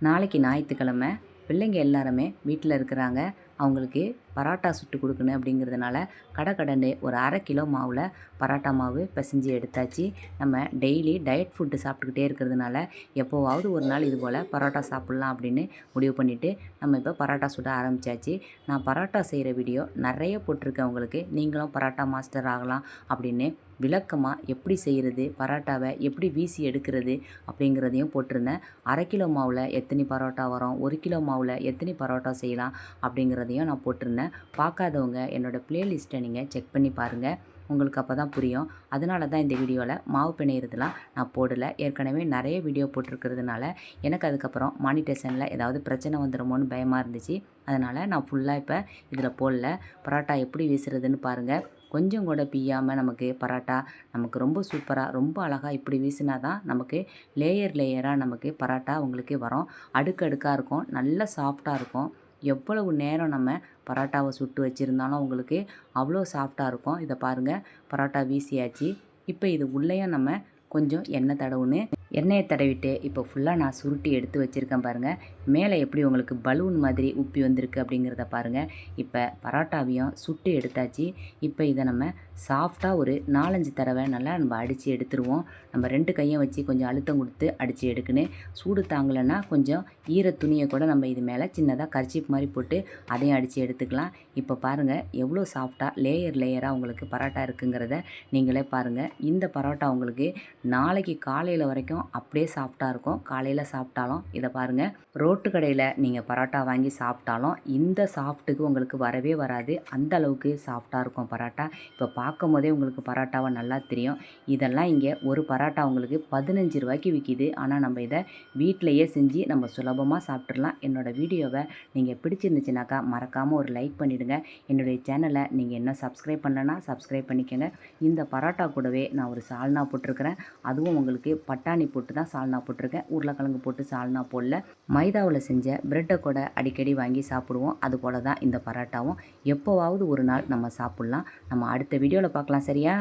நாளைக்கு ஞாயிற்றுக்கிழமை பிள்ளைங்க எல்லாருமே வீட்டில் இருக்கிறாங்க. அவங்களுக்கு பரோட்டா சுட்டு கொடுக்கணும் அப்படிங்கிறதுனால கடை கடண்டு ஒரு அரை கிலோ மாவில் பரோட்டா மாவு பிசைஞ்சு எடுத்தாச்சு. நம்ம டெய்லி டயட் ஃபுட்டு சாப்பிட்டுக்கிட்டே இருக்கிறதுனால எப்போவாவது ஒரு நாள் இது போல் பரோட்டா சாப்பிட்லாம் அப்படின்னு முடிவு பண்ணிவிட்டு நம்ம இப்போ பரோட்டா சுட ஆரம்பித்தாச்சு நான் பரோட்டா செய்கிற வீடியோ நிறைய போட்டிருக்கேன் உங்களுக்கு. நீங்களும் பரோட்டா மாஸ்டர் ஆகலாம் அப்படின்னு விளக்கமாக எப்படி செய்கிறது பரோட்டாவை எப்படி வீசி எடுக்கிறது அப்படிங்கிறதையும் போட்டிருந்தேன். அரை கிலோ மாவில் எத்தனை பரோட்டா வரும் ஒரு கிலோ மாவில் எத்தனை பரோட்டா செய்யலாம் அப்படிங்கிறதையும் நான் போட்டிருந்தேன். பார்க்காதவங்க என்னோடய ப்ளேலிஸ்ட்டை நீங்கள் செக் பண்ணி பாருங்கள் உங்களுக்கு அப்போ தான் புரியும். அதனால தான் இந்த வீடியோவில் மாவு பிணையிறதுலாம் நான் போடலை. ஏற்கனவே நிறைய வீடியோ போட்டிருக்கிறதுனால எனக்கு அதுக்கப்புறம் மானிட்டேஷனில் ஏதாவது பிரச்சனை வந்துடுமோன்னு பயமாக இருந்துச்சு. அதனால் நான் ஃபுல்லாக இப்போ இதில் போடல. பரோட்டா எப்படி வீசுறதுன்னு பாருங்கள் கொஞ்சம் கூட பிய்யாமல் நமக்கு பரோட்டா நமக்கு ரொம்ப சூப்பராக ரொம்ப அழகாக இப்படி வீசினா தான் நமக்கு லேயர் லேயராக நமக்கு பரோட்டா உங்களுக்கு வரும். அடுக்கடுக்காக இருக்கும். நல்ல சாஃப்டாக இருக்கும். எவ்வளவு நேரம் நம்ம பரோட்டாவை சுட்டு வச்சுருந்தாலும் உங்களுக்கு அவ்வளோ சாஃப்டாக இருக்கும். இதை பாருங்கள் பரோட்டா வீசியாச்சு. இப்போ இது உள்ளேயும் நம்ம கொஞ்சம் எண்ணெய் தடவுன்னு எண்ணெயை தடவிட்டு இப்போ ஃபுல்லாக நான் சுருட்டி எடுத்து வச்சுருக்கேன் பாருங்கள் மேலே எப்படி உங்களுக்கு பலூன் மாதிரி உப்பி வந்திருக்கு அப்படிங்கிறத பாருங்கள் இப்போ பரோட்டாவையும் சுட்டு எடுத்தாச்சு. இப்போ இதை நம்ம சாஃப்டாக ஒரு நாலஞ்சு தடவை நல்லா நம்ம அடித்து எடுத்துருவோம். நம்ம ரெண்டு கையும் வச்சு கொஞ்சம் அழுத்தம் கொடுத்து அடித்து எடுக்கணும் சூடு தாங்கலைன்னா கொஞ்சம் ஈர துணியை கூட நம்ம இது மேலே சின்னதாக கர்ச்சிப் மாதிரி போட்டு அதையும் அடித்து எடுத்துக்கலாம். இப்போ பாருங்கள் எவ்வளோ சாஃப்டாக லேயர் லேயராக உங்களுக்கு பரோட்டா இருக்குங்கிறத நீங்களே பாருங்கள் இந்த பரோட்டா உங்களுக்கு நாளைக்கு காலையில் வரைக்கும் அப்படியே சாஃப்டாக இருக்கும். காலையில் சாப்பிட்டாலும் இதை பாருங்கள் ரோட்டு கடையில் நீங்கள் பரோட்டா வாங்கி சாப்பிட்டாலும் இந்த சாஃப்ட்டுக்கு உங்களுக்கு வரவே வராது. அந்த அளவுக்கு சாஃப்டாக இருக்கும் பரோட்டா. இப்போ பார்க்கும் போதே உங்களுக்கு பரோட்டாவை நல்லா தெரியும். இதெல்லாம் இங்கே ஒரு பரோட்டா உங்களுக்கு பதினஞ்சு ரூபாய்க்கு விற்கிது ஆனால் நம்ம இதை வீட்டிலையே செஞ்சு நம்ம சுலபமாக சாப்பிட்றலாம் என்னோடய வீடியோவை நீங்கள் பிடிச்சிருந்துச்சுனாக்கா மறக்காமல் ஒரு லைக் பண்ணிவிடுங்க என்னுடைய சேனலை நீங்கள் என்ன சப்ஸ்கிரைப் பண்ணலன்னா சப்ஸ்கிரைப் பண்ணிக்கோங்க. இந்த பரோட்டா கூடவே நான் ஒரு சால்னா போட்டிருக்கிறேன். அதுவும் உங்களுக்கு பட்டாணி போட்டு தான் சால்னா போட்டிருக்கேன். உருளைக்கிழங்கு போட்டு சால்னா போடல. மைதாவில் செஞ்ச பிரெட்டை கூட அடிக்கடி வாங்கி சாப்பிடுவோம். அது போல தான் இந்த பரோட்டாவும். எப்போவாவது ஒரு நாள் நம்ம சாப்பிட்லாம். நம்ம அடுத்த வீடியோவில் பார்க்கலாம் சரியா?